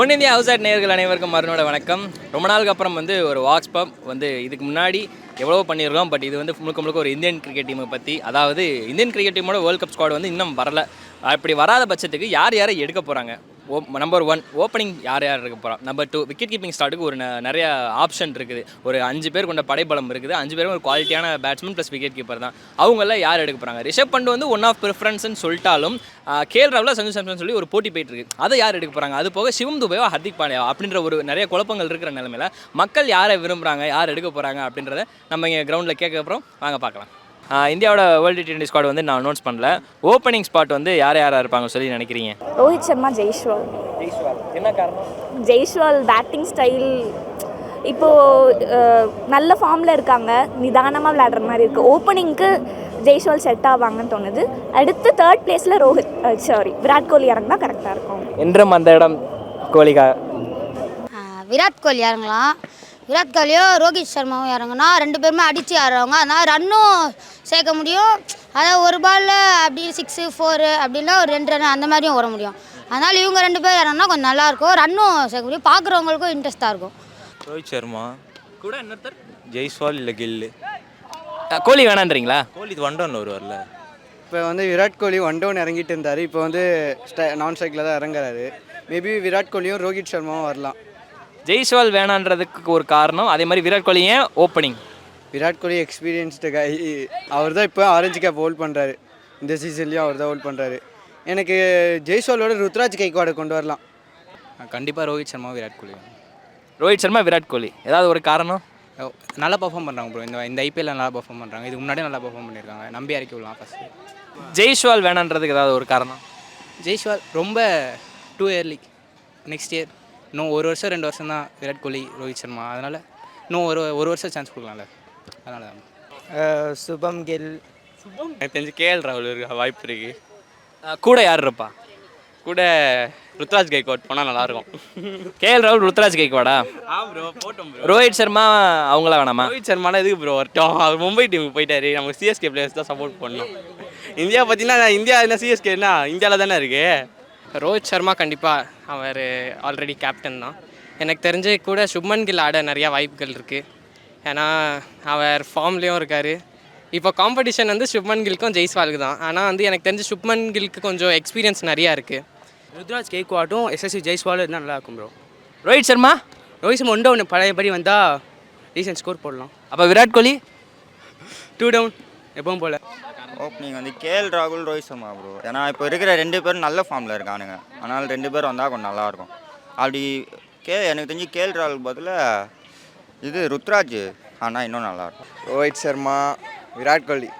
One India house at நேர்கள் அனைவருக்கும் மறுநோட வணக்கம். ரொம்ப நாளுக்கு அப்புறம் வந்து ஒரு வாக்ஸ் பப் வந்து இதுக்கு முன்னாடி எவ்வளோ பண்ணியிருக்கோம். பட் இது வந்து முழுக்க முழுக்க ஒரு இந்தியன் கிரிக்கெட் டீமை பற்றி அதாவது இந்தியன் கிரிக்கெட் டீமோட வேர்ல்ட் கப் ஸ்குவாட் வந்து இன்னும் வரல. அப்படி வராத பட்சத்துக்கு யார் யாரை எடுக்க போகிறாங்க ஓ நம்பர் ஒன் ஓப்பனிங் யார் யார் இருக்க போகிறோம் நம்பர் டூ விக்கெட் கீப்பிங் ஸ்டார்ட்டுக்கு ஒரு ந- நிறைய ஆப்ஷன் இருக்குது. ஒரு அஞ்சு பேர் கொண்ட படைபலம் இருக்குது. அஞ்சு பேரும் ஒரு குவாலிட்டியான பேட்ஸ்மேன் ப்ளஸ் விக்கெட் கீப்பர் தான். அவங்கள யார் எடுக்க போகிறாங்க ரிஷப் பண்ட் வந்து ஒன் ஆஃப் ப்ரிஃபரன்ஸ்னு சொல்லிட்டாலும் கேல் ராவில் சஞ்சு சாம்சன் சொல்லி ஒரு போட்டி போயிட்டு இருக்கு. அதை யார் எடுக்க போகிறாங்க அது போக சிவம் துபேவா ஹர்திக் பாண்டியா அப்படின்ற ஒரு நிறைய குழப்பங்கள் இருக்கிற நிலமையில மக்கள் யாரை விரும்புகிறாங்க யார் எடுக்க போகிறாங்க அப்படின்றத நம்ம இங்கே கிரவுண்டில் கேட்க அப்புறம் வாங்க பார்க்கலாம். இந்தியாவோட வேர்ல்டு டி டுவெண்ட்டி ஸ்குவாட் வந்து நான் அனௌன்ஸ் பண்ணல. ஓப்பனிங் ஸ்பாட் வந்து யார் யாராக இருப்பாங்க சொல்லி நினைக்கிறீங்க? ரோஹித் சர்மா ஜெய்ஸ்வால். என்ன காரணம்? ஜெய்ஸ்வால் பேட்டிங் ஸ்டைல் இப்போது நல்ல ஃபார்மில் இருக்காங்க. நிதானமாக விளையாடுற மாதிரி இருக்குது ஓப்பனிங்க்கு ஜெய்ஸ்வால் செட் ஆவாங்கன்னு தோணுது. அடுத்து தேர்ட் பிளேஸில் ரோஹித் சாரி விராட் கோலி இறங்கினா கரெக்டாக இருக்கும். என்றும் அந்த இடம் கோலிகா விராட் கோலி இறங்கலாம். விராட் கோலியோ ரோஹித் சர்மாவும் இறங்குனா ரெண்டு பேருமே அடித்து ஆடுறவங்க. அதனால் ரன்னும் சேர்க்க முடியும். அதாவது ஒரு பாலில் அப்படி சிக்ஸு ஃபோரு அப்படின்னா ஒரு ரெண்டு ரன் அந்த மாதிரியும் வர முடியும். அதனால் இவங்க ரெண்டு பேர் இறங்கினா கொஞ்சம் நல்லாயிருக்கும் ரன்னும் சேர்க்க முடியும். பார்க்குறவங்களுக்கும் இன்ட்ரெஸ்ட்டாக இருக்கும். ரோஹித் சர்மா. கூட இன்னொருத்தர்? ஜெய்ஸ்வால் இல்லை கில்லு. கோலி வேணான்றீங்களா? கோலி ஒன் டவுன் வருவார்ல. இப்போ வந்து விராட் கோலி ஒன் டவுன் இறங்கிட்டு இருந்தார். இப்போ வந்து ஸ்ட நான் ஸ்ட்ரைக்கில் தான் இறங்குறாரு. மேபி விராட் கோலியும் ரோஹித் சர்மாவும் வரலாம். ஜெய்ஸ்வால் வேணான்றதுக்கு ஒரு காரணம். அதே மாதிரி விராட் கோலி ஏன் ஓப்பனிங் விராட் கோலி எக்ஸ்பீரியன்ஸ்டு கை அவர் தான் இப்போ ஆரஞ்சு கேப் ஹோல்ட் பண்ணுறாரு இந்த சீசன்லேயும் அவர் தான் ஹோல்ட் பண்ணுறாரு எனக்கு ஜெய்ஸ்வாலோட ருத்ராஜ் கைக்வாடை கொண்டு வரலாம். கண்டிப்பாக ரோஹித் சர்மா விராட் கோலி. ரோஹித் சர்மா விராட் கோலி. ஏதாவது ஒரு காரணம்? நல்லா பர்ஃபார்ம் பண்ணுறாங்க ப்ரோ இந்த இந்த ஐபிஎல்ல நல்லா பர்ஃபார்ம் பண்ணுறாங்க இதுக்கு முன்னாடியே நல்லா பர்ஃபார்ம் பண்ணியிருக்காங்க. நம்பி இறக்கி விடலாம் ஃபஸ்ட்டு ஜெய்ஸ்வால் வேணான்றதுக்கு ஏதாவது ஒரு காரணம்? ஜெய்ஸ்வால் ரொம்ப டூ இயர்லி நெக்ஸ்ட் இயர் இன்னும் ஒரு வருஷம் ரெண்டு வருஷம் தான் விராட் கோலி ரோஹித் சர்மா. அதனால் இன்னும் ஒரு ஒரு வருஷம் சான்ஸ் கொடுக்கலாம்ல. அதனால தான். சுபம் கில். எனக்கு தெரிஞ்சு கேஎல் ராகுல் இருக்க வாய்ப்பு இருக்கு. கூட யார் இருப்பா? கூட ருத்ராஜ் கைக்வாட் போனால் நல்லாயிருக்கும். கேஎல் ராகுல் ருத்ராஜ் கைக்வாடா ரோஹித் சர்மா அவங்கள வேணாமா? ரோஹித் சர்மானா எதுக்கு ப்ரோ வரட்டும் அவர் மும்பை டீமுக்கு போயிட்டாரு. நமக்கு சிஎஸ்கே பிளேயர்ஸ் தான் சப்போர்ட் பண்ணணும். இந்தியா பார்த்தீங்கன்னா இந்தியா என்ன சிஎஸ்கேனா இந்தியாவில் தானே இருக்கு. ரோஹித் சர்மா கண்டிப்பாக அவர் ஆல்ரெடி கேப்டன் தான். எனக்கு தெரிஞ்சு கூட சுப்மன் கில் ஆட நிறையா வாய்ப்புகள் இருக்குது ஏன்னா அவர் ஃபார்ம்லேயும் இருக்கார். இப்போ காம்படிஷன் வந்து சுப்மன் கில்க்கும் ஜெய்ஸ்வாலுக்கு தான். ஆனால் வந்து எனக்கு தெரிஞ்சு சுப்மன் கில்க்கு கொஞ்சம் எக்ஸ்பீரியன்ஸ் நிறையா இருக்குது ருத்ராஜ் கேக்வாட்டும் எஸ்எஸ்சி ஜெய்ஸ்வால் இருந்தால் நல்லா இருக்கும் bro Rohit Sharma? Rohit Sharma one down பழையபடி வந்தால் ரீசன்ட் ஸ்கோர் போடலாம். அப்போ விராட் கோலி? டூ டவுன் எப்பவும் போல். ஓப்பனிங் வந்து கேஎல் ராகுல் ரோஹித் சர்மா ப்ரோ ஏன்னா இப்போ இருக்கிற ரெண்டு பேரும் நல்ல ஃபார்மில் இருக்கானுங்க. அதனால் ரெண்டு பேரும் வந்தால் கொஞ்சம் நல்லாயிருக்கும் அப்படி கே எனக்கு தெரிஞ்சு கேஎல் ராகுல் பதிலாக இது ருத்ராஜ் ஆனால் இன்னும் நல்லாயிருக்கும் ரோஹித் சர்மா விராட் கோலி.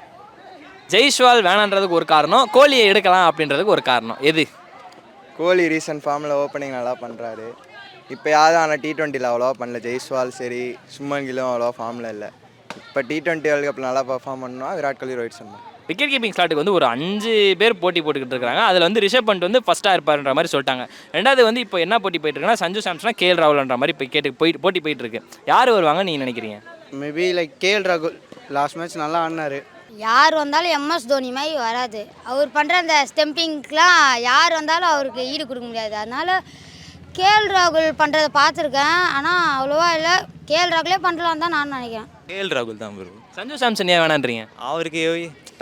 ஜெய்ஸ்வால் வேணான்றதுக்கு ஒரு காரணம் கோலியை எடுக்கலாம் அப்படின்றதுக்கு ஒரு காரணம். எது? கோலி ரீசன்ட் ஃபார்மில் ஓப்பனிங் நல்லா பண்ணுறாரு இப்போ யாரும் ஆனால் டி ட்வெண்ட்டியில் அவ்வளோவா பண்ணல. ஜெய்ஸ்வால் சரி சுமன் கிலும் அவ்வளோவா ஃபார்மில் இல்லை. இப்போ டி ட்வெண்ட்டி வேர்ல்டு கப்பில் நல்லா பர்ஃபார்ம் பண்ணா விராட் கோலி ரோஹித் சர்மா. விக்கெட் கீப்பிங் ஸ்லாட்டுக்கு வந்து ஒரு அஞ்சு பேர் போட்டி போட்டுக்கிட்டு இருக்காங்க அதில் வந்து ரிஷப் பண்ட் வந்து ஃபஸ்ட்டாக இருப்பாருன்ற மாதிரி சொல்லிட்டாங்க. ரெண்டாவது வந்து இப்போ என்ன போட்டி போயிட்டு இருக்குன்னா சஞ்சு சாம்சனா கேஎல் ராகுல்ன்ற மாதிரி இப்போ கேட்டு போயிட்டு போட்டி போயிட்டு இருக்கு. யார் வருவாங்க நீங்கள் நினைக்கிறீங்க? மேபி லைக் கேஎல் ராகுல் லாஸ்ட் மேட்ச் நல்லா ஆடினாரு. யார் வந்தாலும் எம்எஸ் தோனி மாதிரி வராது. அவர் பண்ணுற அந்த ஸ்டெம்பிங்க்கெலாம் யார் வந்தாலும் அவருக்கு ஈடு கொடுக்க முடியாது. அதனால் கேஎல் ராகுல் பண்ணுறதை பார்த்துருக்கேன். ஆனால் அவ்வளோவா இல்லை. கேஎல் ராகுலே பண்ணலாம் தான் நான் நினைக்கிறேன். கேஎல் ராகுல் தான் ப்ரோ சஞ்சு சாம்சன் ஏன் வேணான்றீங்க? அவருக்கு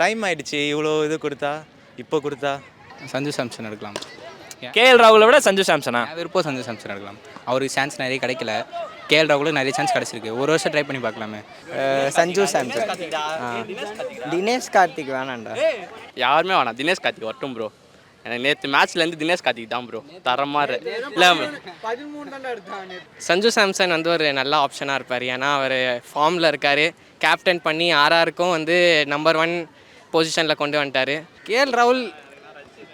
டைம் ஆயிடுச்சு. இவ்வளோ இது கொடுத்தா இப்போ கொடுத்தா. சஞ்சு சாம்சன் எடுக்கலாம். கேஎல் ராகுலை விட சஞ்சு சாம்சனா? விருப்பம் சஞ்சு சாம்சன் எடுக்கலாம். அவருக்கு சான்ஸ் நிறைய கிடைக்கல. கேஎல் ராகுலுக்கு நிறைய சான்ஸ் கிடச்சிருக்கு. ஒரு வருஷம் ட்ரை பண்ணி பார்க்கலாமே. சஞ்சு சாம்சன். தினேஷ் கார்த்திக். வேணாண்டா யாருமே வேணாம். தினேஷ் கார்த்திக் வரட்டும் ப்ரோ எனக்கு நேற்று மேட்ச்லேருந்து தினேஷ் கார்த்திக் தான் ப்ரோ தரமாக இல்லை சஞ்சு சாம்சன் வந்து ஒரு நல்ல ஆப்ஷனாக இருப்பார். ஏன்னா அவர் ஃபார்மில் இருக்கார். கேப்டன் பண்ணி ஆர்ஆருக்கும் வந்து நம்பர் ஒன் பொசிஷனில் கொண்டு வந்துட்டார். கேஎல் ராகுல்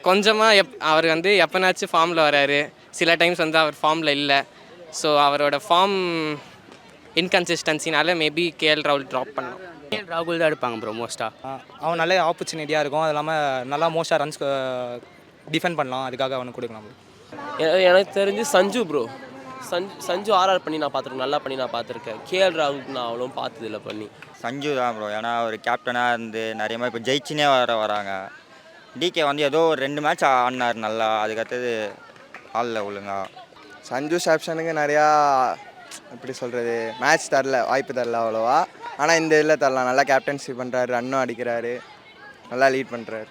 கொஞ்சமாக எப் அவர் வந்து எப்போனாச்சும் ஃபார்மில் வராரு. சில டைம்ஸ் வந்து அவர் ஃபார்மில் இல்லை. ஸோ அவரோட ஃபார்ம் இன்கன்சிஸ்டன்சினால மேபி கேஎல் ராகுல் ட்ராப் பண்ணலாம். ராகுல் தான் எடுப்பாங்க ப்ரோ மோஸ்ட்டாக அவன் நல்ல ஆப்பர்ச்சுனிட்டியாக இருக்கும். அது இல்லாமல் நல்லா மோஸ்ட்டாக ரன்ஸ் டிஃபெண்ட் பண்ணலாம் அதுக்காக அவனுக்கு கொடுக்கலாம் எனக்கு தெரிஞ்சு சஞ்சு ப்ரோ சஞ்சு சஞ்சு ஆர்ஆர் பண்ணி நான் பார்த்துருக்கேன் நல்லா பண்ணி நான் பார்த்துருக்கேன். கேஎல் ராகுல் நான் அவ்வளோ பார்த்ததில்ல பண்ணி. சஞ்சு தான் ப்ரோ ஏன்னா அவர் கேப்டனாக இருந்து நிறைய மாதிரி இப்போ ஜெயிச்சுனே வர வராங்க. டிகே வந்து ஏதோ ஒரு ரெண்டு மேட்ச் ஆடினார் நல்லா. அதுக்கடுத்தது ஆடல ஒழுங்கா. சஞ்சு சாம்சனுக்கு நிறையா எப்படி சொல்கிறது மேட்ச் தரல வாய்ப்பு தரல அவ்வளோவா. ஆனால் இந்த இதில் தரலாம். நல்லா கேப்டன்சி பண்ணுறாரு ரன்னும் அடிக்கிறாரு. நல்லா லீட் பண்ணுறாரு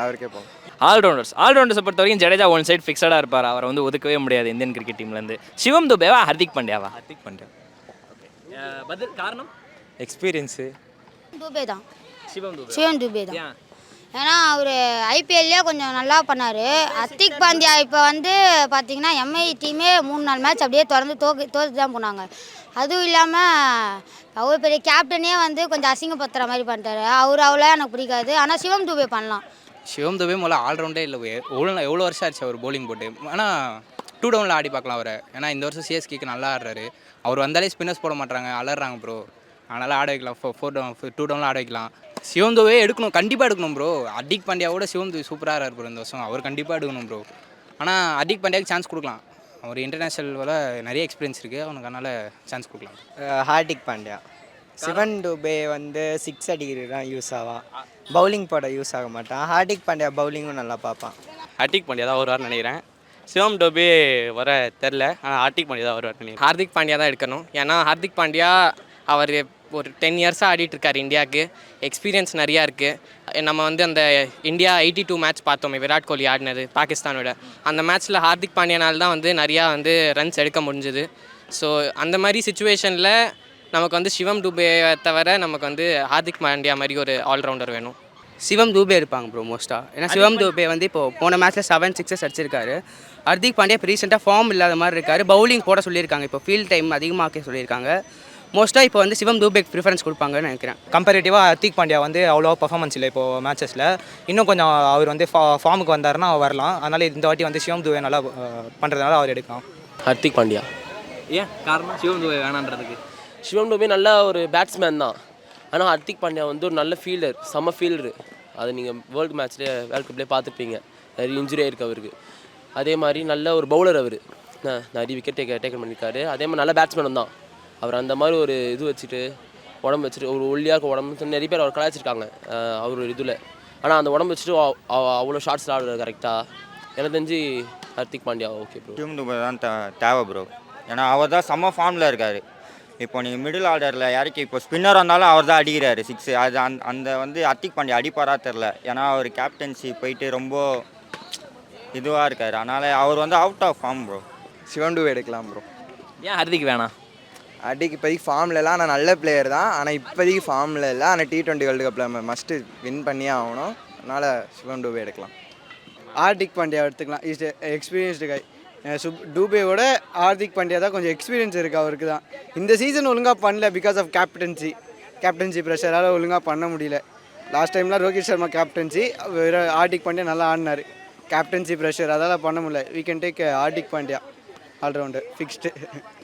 அவருக்கே போகும் ஆல்ரவுண்டர்ஸ் ஆல்ரவுண்டர்ஸை பொறுத்த வரைக்கும் ஜடேஜா ஒன் சைடு ஃபிக்ஸடாக இருப்பார். அவரை வந்து ஒதுக்கவே முடியாது இந்தியன் கிரிக்கெட் டீம்லேருந்து சிவம் துபேவா ஹர்திக் பாண்டியாவா ஹர்திக் பண்ணுறேன் பதில் காரணம்? எக்ஸ்பீரியன்ஸு டூபே தான் சிவம் துபே சிவன் டூபே தான் ஏன் ஏன்னா அவர் ஐபிஎல்லே கொஞ்சம் நல்லா பண்ணார். அத்திக் பாண்டியா இப்போ வந்து பார்த்தீங்கன்னா எம்ஐ டீமே மூணு நாலு மேட்ச் அப்படியே திறந்து தோக்கு தோற்று தான் போனாங்க. அதுவும் இல்லாமல் அவர் பெரிய கேப்டனே வந்து கொஞ்சம் அசிங்கப்படுத்துகிற மாதிரி பண்ணிட்டாரு. அவர் அவ்வளோ எனக்கு பிடிக்காது. ஆனால் சிவம் டூபே பண்ணலாம். சிவம் துபே முதல்ல ஆல்ரவுண்டே இல்லை. எவ்வளோ எவ்வளோ வருஷம் ஆச்சு அவர் போலிங் போட்டு? ஆனால் டூ டவுனில் ஆடி பார்க்கலாம் அவரை. ஏன்னா இந்த வருஷம் சிஎஸ்கேக்கு நல்லா ஆடுறாரு. அவர் வந்தாலே ஸ்பின்னர்ஸ் போட மாட்டாங்க அலறாங்க ப்ரோ அதனால் ஆட வைக்கலாம். ஃபோ ஃபோர் டவுன் டூ டவுனில் ஆட வைக்கலாம். சிவம் துபே எடுக்கணும். கண்டிப்பாக எடுக்கணும் ப்ரோ அடிக் பாண்டியாவோட சிவம் துபே சூப்பராக ஆடுறாரு ப்ரோ இந்த வருஷம். அவர் கண்டிப்பாக எடுக்கணும் ப்ரோ ஆனால் அடிக் பாண்டியாவுக்கு சான்ஸ் கொடுக்கலாம். அவர் இன்டர்நேஷ்னல் நிறைய எக்ஸ்பீரியன்ஸ் இருக்குது அவனுக்கு அதனால் சான்ஸ் கொடுக்கலாம். ஹார்டிக் பாண்டியா சிவன் டுபே வந்து சிக்ஸ் அடிக்கிறது தான் யூஸ் ஆவான் பவுலிங் போட யூஸ் ஆக மாட்டான். ஹார்திக் பாண்டியா பவுலிங்கும் நல்லா பார்ப்பான். ஹர்திக் பாண்டியா தான் வருவார்னு நினைக்கிறேன். சிவம் டோபே வர தெரில ஆனால் ஹர்திக் பாண்டியா தான் வருவார்னு நினைக்கிறேன். ஹார்திக் பாண்டியா தான் எடுக்கணும். ஏன்னா ஹார்திக் பாண்டியா அவர் ஒரு டென் இயர்ஸாக ஆடிட்டு இருக்காரு இந்தியாவுக்கு. எக்ஸ்பீரியன்ஸ் நிறையா இருக்குது நம்ம வந்து அந்த இந்தியா எயிட்டி டூ மேட்ச் பார்த்தோமே விராட் கோலி ஆடினது பாகிஸ்தானோட. அந்த மேட்ச்சில் ஹார்திக் பாண்டியனால் தான் வந்து நிறையா வந்து ரன்ஸ் எடுக்க முடிஞ்சுது. ஸோ அந்த மாதிரி சுச்சுவேஷனில் நமக்கு வந்து சிவம் டுபே தவிர நமக்கு வந்து ஹார்திக் பாண்டியா மாதிரி ஒரு ஆல்ரவுண்டர் வேணும். சிவம் தூபே இருப்பாங்க ப்ரோ மோஸ்ட்டாக ஏன்னா சிவம் தூபே வந்து இப்போ போன மேட்ச்சில் செவன் சிக்ஸஸ் அடிச்சிருக்காரு ஹர்திக் பாண்டியா இப்போ ரீசெண்டாக ஃபார்ம் இல்லாத மாதிரி இருக்காரு. பவுலிங் போட சொல்லியிருக்காங்க. இப்போ ஃபீல்ட் டைம் அதிகமாக்க சொல்லியிருக்காங்க. மோஸ்ட்டாக இப்போ வந்து சிவம் தூபேக்கு ப்ரிஃபரன்ஸ் கொடுப்பாங்கன்னு நினைக்கிறேன். கம்பேரிட்டிவாக ஹர்திக் பாண்டியா வந்து அவ்வளோ பர்ஃபார்மன்ஸ் இல்லை இப்போது மேட்சஸில் இன்னும் கொஞ்சம் அவர் வந்து ஃபா ஃபார்முக்கு வந்தாருன்னா வரலாம். அதனால் இந்த வாட்டி வந்து சிவம் துவே நல்லா பண்ணுறதுனால அவர் எடுக்கலாம். ஹர்திக் பாண்டியா. ஏன் காரணம் சிவம் துபே வேணான்றதுக்கு? சிவம் டோபே நல்ல ஒரு பேட்ஸ்மேன் தான். ஆனால் ஹர்திக் பாண்டியா வந்து ஒரு நல்ல ஃபீல்டர் செம்ம ஃபீல்டரு அது நீங்கள் வேர்ல்டு மேட்ச்லேயே வேர்ல்டு கப்லேயே பார்த்துருப்பீங்க. நிறைய இன்ஜுரி ஆயிருக்கு அவருக்கு. அதே மாதிரி நல்ல ஒரு பவுலர் அவர். நிறைய விக்கெட் டேக்க டேக்கன் பண்ணியிருக்காரு அதே மாதிரி நல்ல பேட்ஸ்மேனும் தான். அவர் அந்த மாதிரி ஒரு இது வச்சுட்டு உடம்பு வச்சுட்டு ஒரு ஒல்லியாக இருக்க உடம்பு நிறைய பேர் அவர் கலாய்ச்சிருக்காங்க. அவர் ஒரு இதில். ஆனால் அந்த உடம்பு வச்சுட்டு அவ- அவ்வளோ ஷார்ட்ஸ் ஆடுறது கரெக்டாக எனக்கு தெரிஞ்சு ஹர்திக் பாண்டியா ஓகே ப்ரோ தான் தேவை ப்ரோ ஏன்னா அவர் தான் செம்ம ஃபார்மில் இருக்கார். இப்போ நீங்கள் மிடில் ஆர்டரில் யாருக்கு இப்போ ஸ்பின்னர் வந்தாலும் அவர் தான் அடிக்கிறாரு. சிக்ஸ் அது அந்த அந்த வந்து ஹர்திக் பாண்டியா அடிப்பாரா தெரில ஏன்னா அவர் கேப்டன்சி போயிட்டு ரொம்ப இதுவாக இருக்கார். அதனால் அவர் வந்து out of form bro Shivam Dube எடுக்கலாம் ப்ரோ ஏன் ஹர்திக் வேணாம்? அடிக்கு இப்போதைக்கு ஃபார்மில் இல்லை. ஆனால் நல்ல பிளேயர் தான். ஆனால் இப்போதைக்கு ஃபார்மில் இல்லை. ஆனால் டி டுவெண்ட்டி வேர்ல்டு கப்பில் மஸ்ட்டு வின் பண்ணியே ஆகணும். அதனால் சிவன் டுபே எடுக்கலாம். ஹார்திக் பாண்டியா எடுத்துக்கலாம். இஸ் எக்ஸ்பீரியன்ஸ்டு கை சுப் டூபேவோட ஹார்திக் பாண்டியா தான் கொஞ்சம் எக்ஸ்பீரியன்ஸ் இருக்குது அவருக்கு தான். இந்த சீசன் ஒழுங்காக பண்ணல பிகாஸ் ஆஃப் கேப்டன்சி கேப்டன்சி ப்ரெஷரால் ஒழுங்காக பண்ண முடியல. லாஸ்ட் டைம்லாம் ரோஹித் சர்மா கேப்டன்சி ஹார்திக் பாண்டியா நல்லா ஆடினார். கேப்டன்சி ப்ரெஷர் அதெல்லாம் பண்ண முடியல. We can take Hardik Pandya allrounder fixed